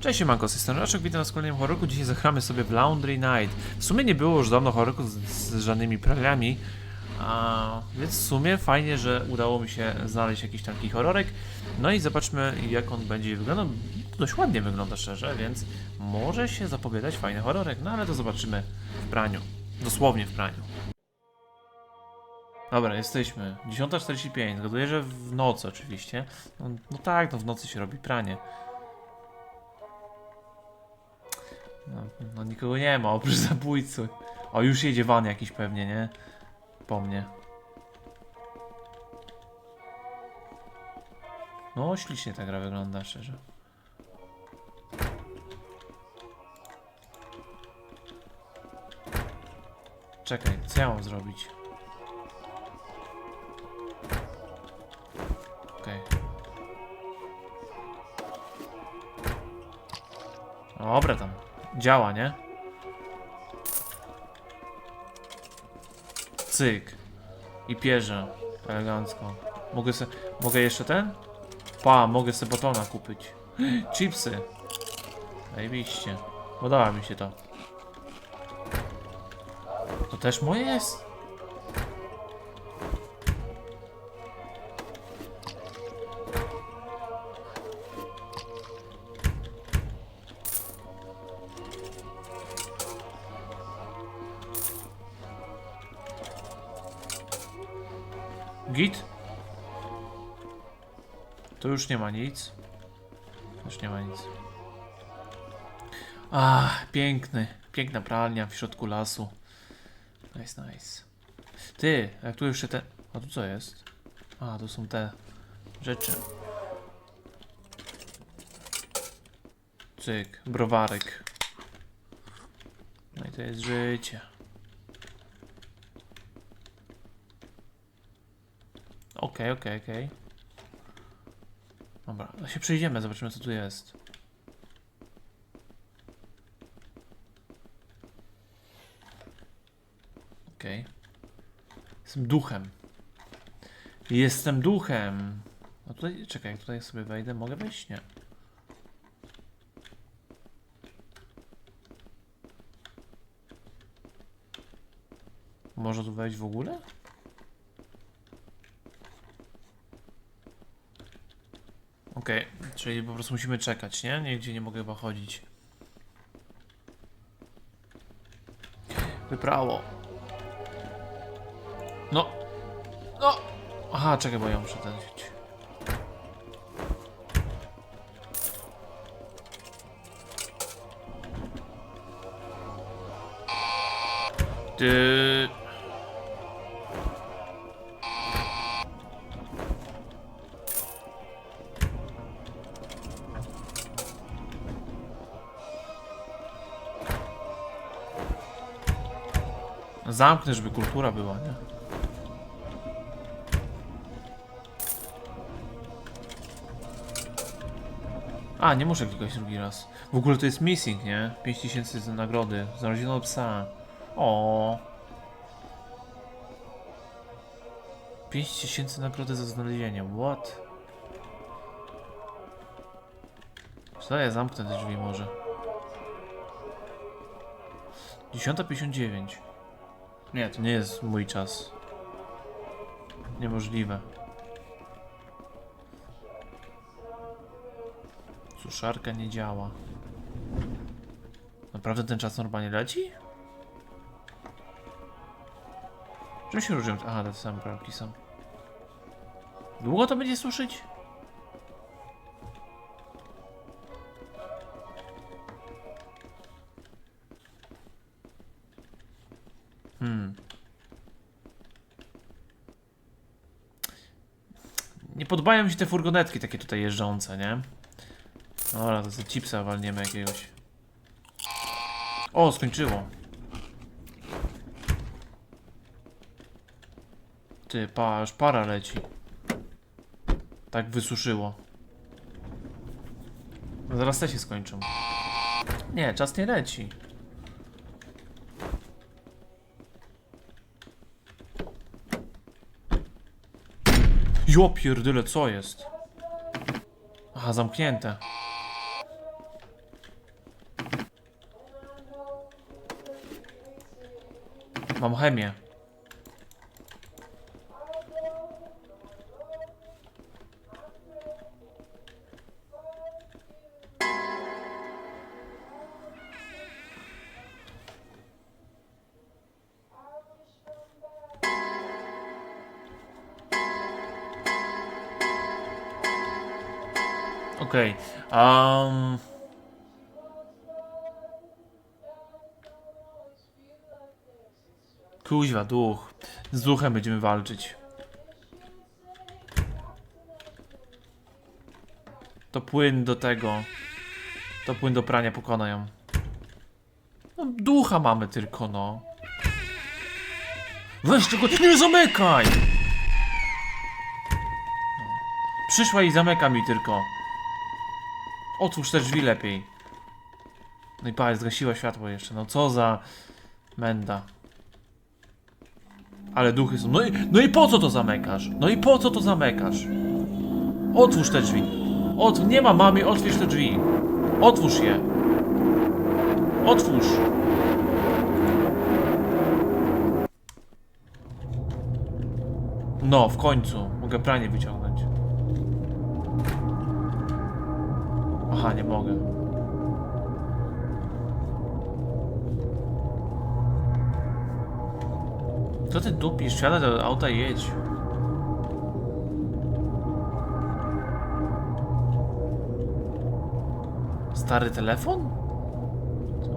Cześć, Manko, z tej Raczek, witam was w kolejnym horroru. Dzisiaj zagramy sobie w Laundry Night. W sumie nie było już dawno horroru z, z żadnymi praliami, a, więc w sumie fajnie, że udało mi się znaleźć jakiś taki horrorek. No i zobaczmy, jak on będzie wyglądał. Dość ładnie wygląda, szczerze, więc może się zapowiadać fajny horrorek, no ale to zobaczymy w praniu. Dosłownie w praniu. Dobra, jesteśmy. 10.45. Zgaduję, że w nocy oczywiście. No, no tak, no w nocy się robi pranie. No, no nikogo nie ma, oprócz zabójcy. O, już jedzie van jakiś pewnie, nie? Po mnie. No, ślicznie ta gra wygląda, szczerze. Czekaj, co ja mam zrobić? Okej. Dobra tam. Działa, nie? Cyk. I pierze. Elegancko. Mogę se, Mogę jeszcze ten? Pa, mogę sobie batona kupić. Chipsy. Zajebiście. Podoba mi się to. To też moje jest? Git? Tu już nie ma nic. Już nie ma nic. Ach, piękny. Piękna pralnia w środku lasu. Nice, nice. Ty, jak tu jeszcze te... A tu co jest? A, to są te rzeczy. Cyk, browarek. No i to jest życie. Okej, okej, okej. Dobra, no się przejdziemy, zobaczymy co tu jest. Okej. Jestem duchem. Jestem duchem. No tutaj, czekaj, tutaj sobie wejdę, mogę wejść? Nie. Może tu wejść w ogóle? Okej, czyli po prostu musimy czekać, nie? Nigdzie nie mogę chyba chodzić. Wyprało. No. No. Aha, czekaj, bo ja muszę wziąć. Ty... Zamknę, żeby kultura była, nie? A, nie muszę klikać drugi raz. W ogóle to jest missing, nie? 5000 za nagrody. Znaleziono psa. O. 5000 nagrody za znalezienie. What? Co ja zamknę te drzwi może? 10.59 Nie, to nie jest mój czas. Niemożliwe. Suszarka nie działa. Naprawdę ten czas normalnie leci? Czym się różnią? Aha, te same pralki są. Długo to będzie suszyć? Podobają mi się te furgonetki takie tutaj jeżdżące, nie? Dobra, to sobie chipsa walniemy jakiegoś. O, skończyło. Ty, pa, aż para leci. Tak wysuszyło. Zaraz te się skończą. Nie, czas nie leci. Jo pierdyle, co jest? Aha, zamknięte. Mam chemię. Okej. Um... Kuźwa, duch. Z duchem będziemy walczyć. To płyn do tego. To płyn do prania pokona ją. No, ducha mamy tylko, no. Weź tego, nie zamykaj! No. Przyszła i zamyka mi tylko. Otwórz te drzwi lepiej. No i patrz, zgasiła światło jeszcze. No co za menda. Ale duchy są. No i, no i po co to zamykasz? No i po co to zamykasz? Otwórz te drzwi. Otw nie ma mamy, otwórz te drzwi. Otwórz je. Otwórz. No, w końcu. Mogę pranie wyciągnąć. Aha, nie mogę. Co ty dupisz? Wsiadaj do auta i jedź. Stary telefon? Co?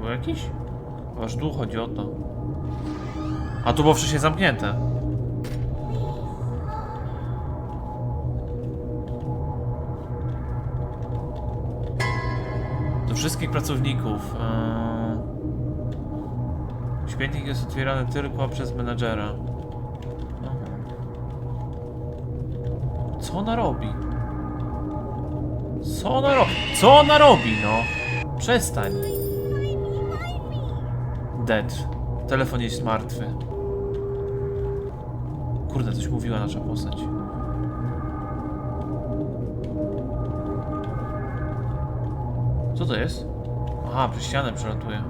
Był jakiś? Aż dół chodzi o to. A tu było wcześniej zamknięte. Wszystkich pracowników. Eee... Śmietnik jest otwierany tylko przez menadżera. Co ona robi? Co ona robi? Co ona robi, no? Przestań. Dead. Telefon jest martwy. Kurde, coś mówiła nasza postać. Co to jest? Aha, przez ścianę przelatuje.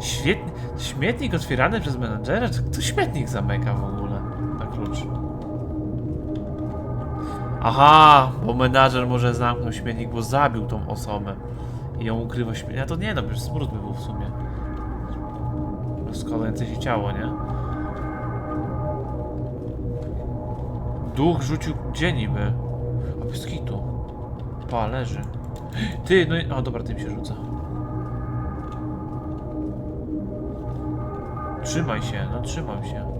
Świetnie. Śmietnik otwierany przez menadżera? Kto śmietnik zamyka w ogóle na klucz? Aha, bo menadżer może zamknął śmietnik, bo zabił tą osobę. I ją ukrywa śmietnik. A to nie, no przecież smród by był w sumie. Rozkładające się ciało, nie? Duch rzucił gdzie niby? A bez kitu. Pa, leży. Ty, no i... O, dobra, tym się rzuca. Trzymaj się, no trzymam się.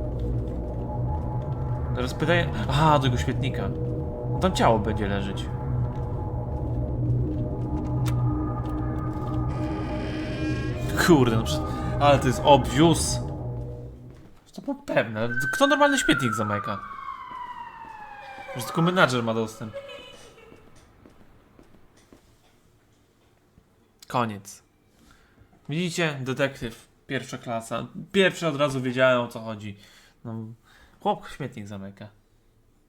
Teraz pytanie... Aha, do tego świetnika. No Tam ciało będzie leżeć. Kurde, no. Ale to jest obvious. To było pewne. Kto normalny śmietnik zamyka? Że tylko menadżer ma dostęp. Koniec. Widzicie? Detektyw. Pierwsza klasa. Pierwszy od razu wiedziałem o co chodzi. No, chłop śmietnik zamyka.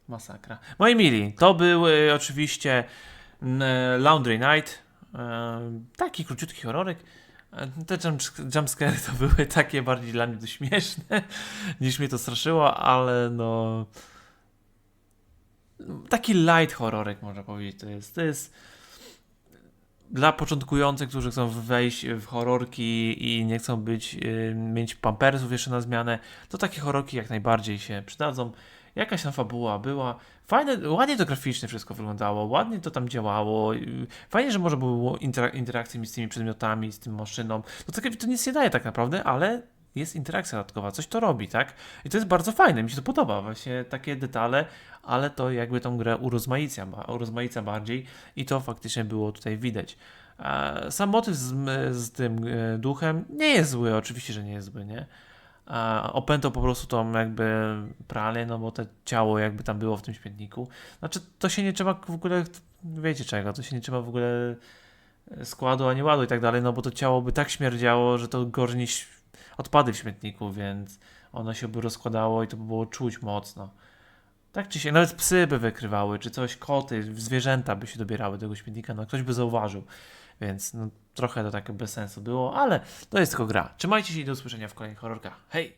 Masakra. Moi mili, to był e, oczywiście e, Laundry Night. E, taki króciutki horrorek. E, Te jump, to były takie bardziej dla mnie śmieszne niż mnie to straszyło, ale no taki light horrorek można powiedzieć to jest. To jest dla początkujących, którzy chcą wejść w horrorki i nie chcą być, y, mieć pampersów jeszcze na zmianę, to takie horrorki jak najbardziej się przydadzą. Jakaś tam fabuła była. Fajne, ładnie to graficznie wszystko wyglądało, ładnie to tam działało. Fajnie, że może było intera- interakcje z tymi przedmiotami, z tym maszyną. To, to nic nie daje tak naprawdę, ale jest interakcja dodatkowa, coś to robi, tak? I to jest bardzo fajne, mi się to podoba, właśnie takie detale, ale to jakby tą grę urozmaica, urozmaica bardziej i to faktycznie było tutaj widać. E, Sam motyw z, z tym e, duchem nie jest zły, oczywiście, że nie jest zły, nie? Opętał po prostu tą jakby pralę, no bo to ciało jakby tam było w tym śmietniku. Znaczy to się nie trzeba w ogóle, wiecie czego, to się nie trzeba w ogóle składu ani ładu i tak dalej, no bo to ciało by tak śmierdziało, że to gorzej niż odpady w śmietniku, więc ono się by rozkładało i to by było czuć mocno. Tak czy się, nawet psy by wykrywały, czy coś, koty, zwierzęta by się dobierały do tego śmietnika, no ktoś by zauważył. Więc no, trochę to takie bez sensu było, ale to jest tylko gra. Trzymajcie się i do usłyszenia w kolejnych horrorkach. Hej!